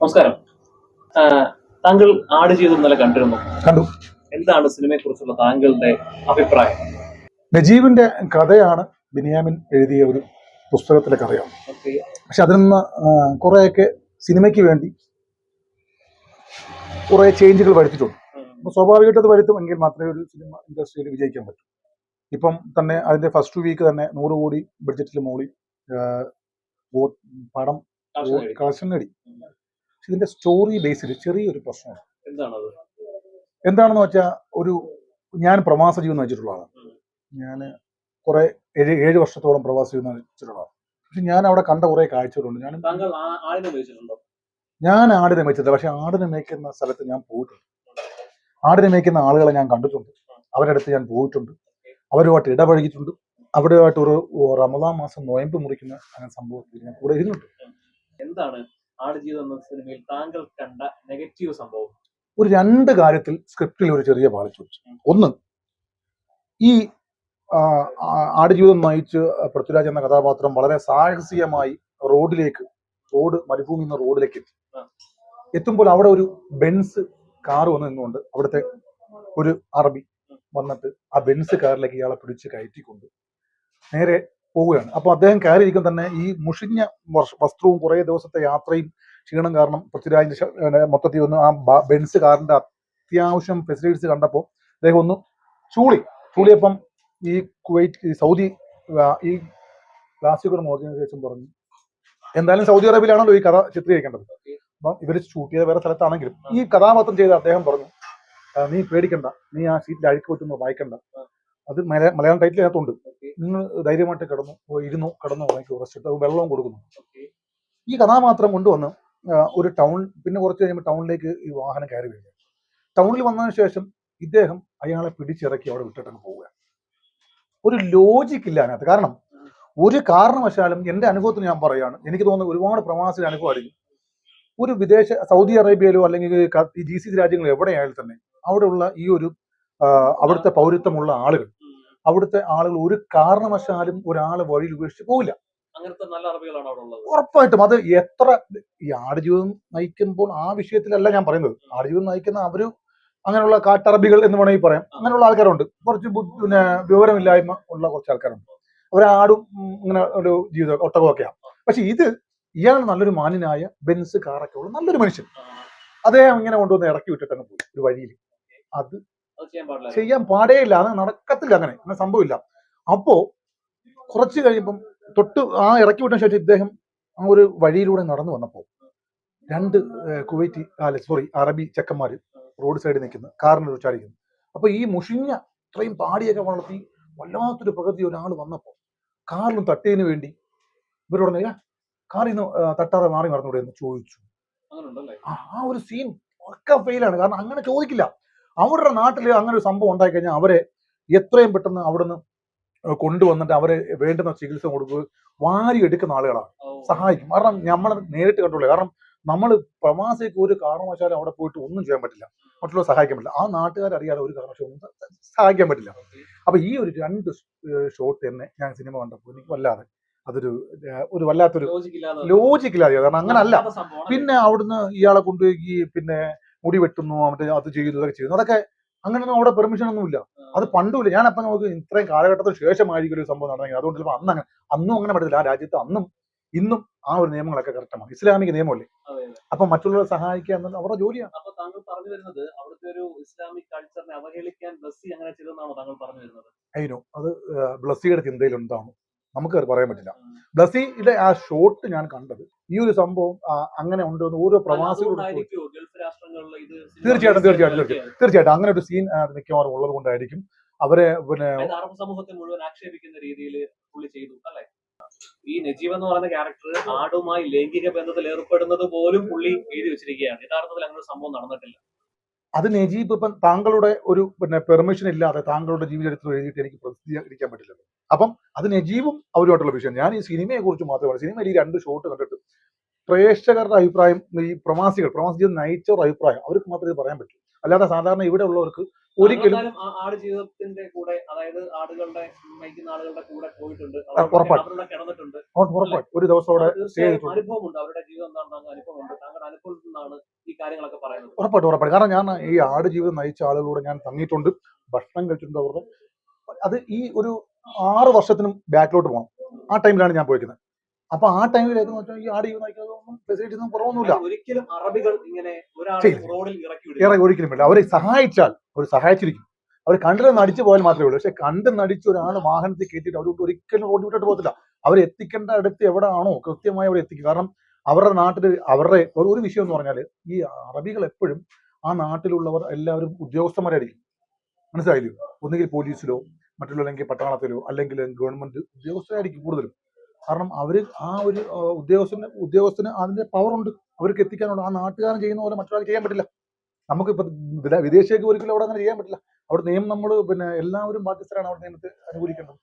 നമസ്കാരം. താങ്കൾ ആട് ചെയ്ത് നല്ല കണ്ടിരുന്നു. കണ്ടു. എന്താണ് സിനിമയെ കുറിച്ചുള്ള താങ്കളുടെ അഭിപ്രായം? നജീബിന്റെ കഥയാണ് ബിനിയാമിൻ എഴുതിയ ഒരു പുസ്തകത്തിലെ കഥയാണ്. പക്ഷെ അതിൽ നിന്ന് കുറേയൊക്കെ സിനിമയ്ക്ക് വേണ്ടി കുറേ ചേഞ്ചുകൾ വരുത്തിയിട്ടുണ്ട്. അപ്പോൾ സ്വാഭാവികമായിട്ട് അത് വരുത്തുമെങ്കിൽ മാത്രമേ ഒരു സിനിമ ഇൻഡസ്ട്രിയിൽ വിജയിക്കാൻ പറ്റൂ. ഇപ്പം തന്നെ അതിന്റെ ഫസ്റ്റ് വീക്ക് തന്നെ നൂറ് കോടി ബഡ്ജറ്റിൽ മോളി പടം കാശം നേടി. പക്ഷെ ഇതിന്റെ സ്റ്റോറി ബേസിൽ ചെറിയൊരു പ്രശ്നമാണ് എന്താണത്? എന്താണെന്ന് വെച്ചാൽ ഒരു ഞാൻ പ്രവാസ ജീവിതം വെച്ചിട്ടുള്ളതാണ് ഞാൻ കുറെ ഏഴ് ഏഴ് വർഷത്തോളം പ്രവാസ ജീവിതം വെച്ചിട്ടുള്ളതാണ് ആളാണ്. പക്ഷെ ഞാൻ അവിടെ കണ്ട കുറെ കാഴ്ചകളുണ്ട്. ഞാൻ ഞാൻ ആടിനെ മേച്ചിട്ടില്ല പക്ഷെ ആടിനെ മേയ്ക്കുന്ന സ്ഥലത്ത് ഞാൻ പോയിട്ടുണ്ട്. ആടിനെ മേയ്ക്കുന്ന ആളുകളെ ഞാൻ കണ്ടിട്ടുണ്ട്. അവരുടെ അടുത്ത് ഞാൻ പോയിട്ടുണ്ട്. അവരുമായിട്ട് ഇടപഴകിയിട്ടുണ്ട്. അവരുമായിട്ട് ഒരു റമദാ മാസം നോയമ്പ് മുറിക്കുന്ന അങ്ങനെ സംഭവത്തിൽ ഞാൻ കൂടെ ഇരുന്നുണ്ട് എന്താണ് ആട് ജീവിതം എന്ന സിനിമയിൽ താങ്കൾ കണ്ട നെഗറ്റീവ് സംഭവം? ഒരു രണ്ട് കാര്യത്തിൽ സ്ക്രിപ്റ്റിൽ ഒരു ചെറിയ പാളി ചോദിച്ചു. ഒന്ന് ഈ ആടുജീവിതം നയിച്ച് പൃഥ്വിരാജ് എന്ന കഥാപാത്രം വളരെ സാഹസികമായി റോഡിലേക്ക് റോഡ് മരുഭൂമി എന്ന റോഡിലേക്ക് എത്തി. എത്തുമ്പോൾ അവിടെ ഒരു ബെൻസ് കാർ വന്ന് നിന്നുകൊണ്ട് അവിടുത്തെ ഒരു അറബി വന്നിട്ട് ആ ബെൻസ് കാറിലേക്ക് ഇയാളെ പിടിച്ച് കയറ്റിക്കൊണ്ട് നേരെ പോവുകയാണ്. അപ്പൊ അദ്ദേഹം കയറിയിരിക്കും തന്നെ ഈ മുഷിഞ്ഞ വസ്ത്രവും കുറേ ദിവസത്തെ യാത്രയും ക്ഷീണം കാരണം പൃഥ്വിരാജിന്റെ മൊത്തത്തിൽ ഒന്ന് ആ ബെൻസ് കാറിന്റെ അത്യാവശ്യം ഫെസിലിറ്റീസ് കണ്ടപ്പോൾ അദ്ദേഹം ഒന്ന് ചൂളി ചൂളിയപ്പം ഈ കുവൈറ്റ് സൗദി ഈ ഗ്ലാസ്സിൽ കൂടെ നോക്കിയതിനു ശേഷം പറഞ്ഞു. എന്തായാലും സൗദി അറേബ്യയിലാണല്ലോ ഈ കഥ ചിത്രീകരിക്കേണ്ടത്. അപ്പം ഇവർ ഷൂട്ട് ചെയ്ത വേറെ സ്ഥലത്താണെങ്കിലും ഈ കഥാപാത്രം ചെയ്ത അദ്ദേഹം പറഞ്ഞു നീ പേടിക്കണ്ട. നീ ആ സീറ്റിൽ അഴുക്ക് പറ്റുന്നു വായിക്കണ്ട. അത് മല- മലയാളം ടൈറ്റിൽ അതിനകത്തുണ്ട്. നിങ്ങൾ ധൈര്യമായിട്ട് കിടന്നു ഇരുന്നു കിടന്നു ഉറങ്ങി ഉറച്ചിട്ട് വെള്ളവും കൊടുക്കുന്നു. ഈ കഥാപാത്രം കൊണ്ടുവന്ന് ഒരു ടൗൺ പിന്നെ കുറച്ച് കഴിയുമ്പോൾ ടൗണിലേക്ക് ഈ വാഹനം കയറി വരിക. ടൗണിൽ വന്നതിന് ശേഷം ഇദ്ദേഹം അയാളെ പിടിച്ചിറക്കി അവിടെ വിട്ടിട്ടങ്ങ് പോവുക. ഒരു ലോജിക്ക് ഇല്ല അതിനകത്ത്. കാരണം ഒരു കാരണവശാലും എന്റെ അനുഭവത്തിന് ഞാൻ പറയാണ് എനിക്ക് തോന്നുന്നു ഒരുപാട് പ്രവാസി അനുഭവമായിരിക്കും. ഒരു വിദേശ സൗദി അറേബ്യയിലോ അല്ലെങ്കിൽ ഈ ജി സി രാജ്യങ്ങളോ എവിടെയായാലും തന്നെ അവിടെയുള്ള ഈ ഒരു അവിടുത്തെ പൗരത്വമുള്ള ആളുകൾ അവിടുത്തെ ആളുകൾ ഒരു കാരണവശാലും ഒരാളെ വഴിയിൽ ഉപേക്ഷിച്ച് പോകില്ല അങ്ങനത്തെ നല്ല അറിവുകളാണ് അവിടെ ഉള്ളത്. ഉറപ്പായിട്ടും. അത് എത്ര ഈ ആടുജീവിതം നയിക്കുമ്പോൾ ആ വിഷയത്തിലല്ല ഞാൻ പറയുന്നത്. ആടുജീവിതം നയിക്കുന്ന അവർ അങ്ങനെയുള്ള കാട്ടറബികൾ എന്ന് വേണമെങ്കിൽ പറയാം. അങ്ങനെയുള്ള ആൾക്കാരുണ്ട്. കുറച്ച് പിന്നെ വിവരമില്ലായ്മ ഉള്ള കുറച്ച് ആൾക്കാരുണ്ട്. അവരാടും ആടും ഇങ്ങനെ ഒരു ജീവിതം ഒട്ടകമൊക്കെയാണ്. പക്ഷെ ഇത് ഇയാൾ നല്ലൊരു മാന്യനായ ബെൻസ് കാറൊക്കെ ഉള്ള നല്ലൊരു മനുഷ്യൻ. അദ്ദേഹം ഇങ്ങനെ കൊണ്ടുവന്ന് ഇറക്കി വിട്ടിട്ടങ്ങ് പോയി ഒരു വഴിയിൽ. അത് ചെയ്യാൻ പാടേ ഇല്ല പാടേയില്ല. അത് നടക്കത്തില്ല അങ്ങനെ. അങ്ങനെ സംഭവമില്ല. അപ്പോ കുറച്ച് കഴിയുമ്പം തൊട്ട് ആ ഇറക്കി വിട്ട ശേഷം ഇദ്ദേഹം ആ ഒരു വഴിയിലൂടെ നടന്നു വന്നപ്പോൾ രണ്ട് കുവൈറ്റി അല്ല സോറി അറബി ചെക്കന്മാർ റോഡ് സൈഡിൽ നിൽക്കുന്നു. കാറിന് ചാടിക്കുന്നു. അപ്പൊ ഈ മുഷിഞ്ഞ ഇത്രയും പാടിയൊക്കെ വളർത്തി വല്ലാത്തൊരു പ്രകൃതി ഒരാൾ വന്നപ്പോൾ കാറിലും തട്ടിയതിന് വേണ്ടി ഇവരോട് "ഏ, കാറിൽ നിന്ന് തട്ടാതെ മാറി മറന്നുകൂടെ എന്ന് ചോദിച്ചു. ആ ഒരു സീൻ ഒക്കെ ഫെയിലാണ് കാരണം അങ്ങനെ ചോദിക്കില്ല. അവരുടെ നാട്ടിൽ അങ്ങനെ ഒരു സംഭവം ഉണ്ടായി കഴിഞ്ഞാൽ അവരെ എത്രയും പെട്ടെന്ന് അവിടുന്ന് കൊണ്ടുവന്നിട്ട് അവരെ വേണ്ടുന്ന ചികിത്സ കൊടുക്കുക വാരി എടുക്കുന്ന ആളുകളാണ്. സഹായിക്കും. കാരണം നമ്മൾ നേരിട്ട് കണ്ടുള്ളൂ കാരണം നമ്മൾ പ്രവാസിക്ക് ഒരു കാരണവശാലും അവിടെ പോയിട്ട് ഒന്നും ചെയ്യാൻ പറ്റില്ല. മറ്റുള്ളവർ സഹായിക്കാൻ പറ്റില്ല. ആ നാട്ടുകാർ അറിയാതെ ഒരു കാരണവശാലും സഹായിക്കാൻ പറ്റില്ല. അപ്പൊ ഈ ഒരു രണ്ട് ഷോട്ട് തന്നെ ഞാൻ സിനിമ കണ്ടപ്പോൾ എനിക്ക് വല്ലാതെ അതൊരു ഒരു വല്ലാത്തൊരു ലോജിക്കില്ലാതെ കാരണം അങ്ങനല്ല. പിന്നെ അവിടുന്ന് ഇയാളെ കൊണ്ടുപോയി പിന്നെ മുടി വെട്ടുന്നു മറ്റേ അത് ചെയ്യുന്നു ഇതൊക്കെ ചെയ്യുന്നു അതൊക്കെ അങ്ങനെയൊന്നും അവിടെ പെർമിഷൻ ഒന്നുമില്ല. അത് പണ്ടുമില്ല. ഞാൻ അപ്പൊ നമുക്ക് ഇത്രയും കാലഘട്ടത്തിന് ശേഷമായിരിക്കും ഒരു സംഭവം നടന്നെങ്കിൽ അതുകൊണ്ട് ചിലപ്പോൾ അന്ന് അങ്ങനെ അന്നും അങ്ങനെ പറ്റത്തില്ല. ആ രാജ്യത്ത് അന്നും ഇന്നും ആ ഒരു നിയമങ്ങളൊക്കെ കറക്റ്റമാണ്. ഇസ്ലാമിക നിയമമല്ലേ. അപ്പൊ മറ്റുള്ളവരെ സഹായിക്കുക എന്നത് അവരുടെ ജോലിയാണ്. അപ്പൊ താങ്കൾ പറഞ്ഞു വരുന്നത് അവിടുത്തെ ഒരു ഇസ്ലാമിക് കൾച്ചറിനെ അവഹേളിക്കാൻ ബ്ലസ്സി അങ്ങനെ ചെയ്തെന്നാണോ താങ്കൾ പറഞ്ഞു വരുന്നത്? അയിനോ അത് ബ്ലസ്സിയുടെ ചിന്തയിൽ ഉണ്ടാവും. നമുക്ക് പറയാൻ പറ്റില്ല. ബ്ലസ്സിയുടെ ആ ഷോട്ട് ഞാൻ കണ്ടത് ഈ ഒരു സംഭവം അങ്ങനെ അങ്ങനെ ഉണ്ടെന്ന് ഓരോ പ്രവാസികളോട് തീർച്ചയായിട്ടും തീർച്ചയായിട്ടും? തീർച്ചയായിട്ടും. തീർച്ചയായിട്ടും. അങ്ങനെ ഒരു സീൻ മിക്കവാറും ഉള്ളത് കൊണ്ടായിരിക്കും അവരെ പിന്നെ സമൂഹത്തെ മുഴുവൻ ആക്ഷേപിക്കുന്ന രീതിയിൽ പുള്ളി ചെയ്തു അല്ലേ? ഈ നജീബ് എന്ന് പറയുന്ന ക്യാരക്ടർ ആടുമായി ലൈംഗിക ബന്ധത്തിൽ ഏർപ്പെടുന്നത് പോലും പുള്ളി എഴുതി വെച്ചിരിക്കുകയാണ്. യഥാർത്ഥത്തിൽ അങ്ങനെ ഒരു സംഭവം നടന്നിട്ടില്ല. അത് നജീബ് ഇപ്പം താങ്കളുടെ ഒരു പിന്നെ പെർമിഷൻ ഇല്ലാതെ താങ്കളുടെ ജീവചരിത്രം എഴുതിയിട്ട് എനിക്ക് പ്രസിദ്ധീകരിക്കാൻ പറ്റില്ല അപ്പം അത് നജീബും അവരുമായിട്ടുള്ള വിഷയം. ഞാൻ ഈ സിനിമയെ കുറിച്ച് മാത്രമാണ് സിനിമയിൽ ഈ രണ്ട് ഷോട്ട് കണ്ടിട്ട് പ്രേക്ഷകരുടെ അഭിപ്രായം ഈ പ്രവാസികൾ പ്രവാസികൾ നയിച്ചവർ നയിച്ചവരുടെ അഭിപ്രായം അവർക്ക് മാത്രമേ ഇത് പറയാൻ പറ്റൂ. അല്ലാതെ സാധാരണ ഇവിടെ ഉള്ളവർക്ക് ഒരിക്കലും ആട് ജീവിതത്തിന്റെ കൂടെ അതായത് ആടുകളുടെ നയിക്കുന്ന ആളുകളുടെ കൂടെ പോയിട്ടുണ്ട്. കിടന്നിട്ടുണ്ട്. ഉറപ്പായിട്ടും. ഒരു ദിവസം അവിടെ ചെയ്തിട്ടുണ്ട്. അനുഭവമുണ്ട് അവരുടെ ജീവിതം എന്താണെന്ന് അനുഭവമുണ്ട്. താങ്കളുടെ അനുഭവത്തിൽ നിന്നാണ് ഈ കാര്യങ്ങളൊക്കെ പറയുന്നത്. ഉറപ്പായിട്ടും ഉറപ്പായിട്ടും. കാരണം ഞാൻ ഈ ആട് ജീവിതം നയിച്ച ആളുകളോട് ഞാൻ തങ്ങിയിട്ടുണ്ട്. ഭക്ഷണം കഴിച്ചിട്ടുണ്ട് അവരുടെ. അത് ഈ ഒരു ആറ് വർഷത്തിനും ബാക്കിലോട്ട് പോകണം ആ ടൈമിലാണ് ഞാൻ പോയിരിക്കുന്നത് അപ്പൊ ആ ടൈമിലേക്ക് ഏത് ഈ ആട് ജീവിതം നയിക്കുന്നതൊന്നും ഫെസിലിറ്റി ഒന്നും കുറവൊന്നുമില്ല. ഒരിക്കലും അറബികൾ ഇങ്ങനെ ഇറക്കി ഒരിക്കലും ഇല്ല അവരെ സഹായിച്ചാൽ അവർ സഹായിച്ചിരിക്കും. അവർ കണ്ടിൽ നടിച്ചു പോയാൽ മാത്രമേ ഉള്ളൂ. പക്ഷെ കണ്ട് നടിച്ച ഒരാൾ വാഹനത്തിൽ കയറ്റിയിട്ട് അവർ ഒരിക്കലും റോഡ് വിട്ടിട്ട് പോകത്തില്ല. അവരെ എത്തിക്കേണ്ട അടുത്ത് എവിടെയാണോ കൃത്യമായി അവരെ എത്തിക്കും. കാരണം അവരുടെ നാട്ടിൽ അവരുടെ ഒരു ഒരു വിഷയം എന്ന് പറഞ്ഞാൽ ഈ അറബികൾ എപ്പോഴും ആ നാട്ടിലുള്ളവർ എല്ലാവരും ഉദ്യോഗസ്ഥന്മാരായിരിക്കും. മനസ്സിലായില്ലോ? ഒന്നുകിൽ പോലീസിലോ മറ്റുള്ള അല്ലെങ്കിൽ പട്ടാളത്തിലോ അല്ലെങ്കിൽ ഗവൺമെന്റ് ഉദ്യോഗസ്ഥരായിരിക്കും കൂടുതലും. കാരണം അവർ ആ ഒരു ഉദ്യോഗസ്ഥന് ഉദ്യോഗസ്ഥന് അതിന്റെ പവറുണ്ട് അവർക്ക് എത്തിക്കാനുള്ള ആ നാട്ടുകാരൻ ചെയ്യുന്ന പോലെ മറ്റൊരാൾ ചെയ്യാൻ പറ്റില്ല. നമുക്കിപ്പോ വിദേശികൾക്ക് ഒരിക്കലും അവിടെ അങ്ങനെ ചെയ്യാൻ പറ്റില്ല. അവിടെ നിയമം നമ്മൾ പിന്നെ എല്ലാവരും ബാധ്യസ്ഥരാണ്. അവിടെ നിയമത്തെ അനുകൂലിക്കേണ്ടത്.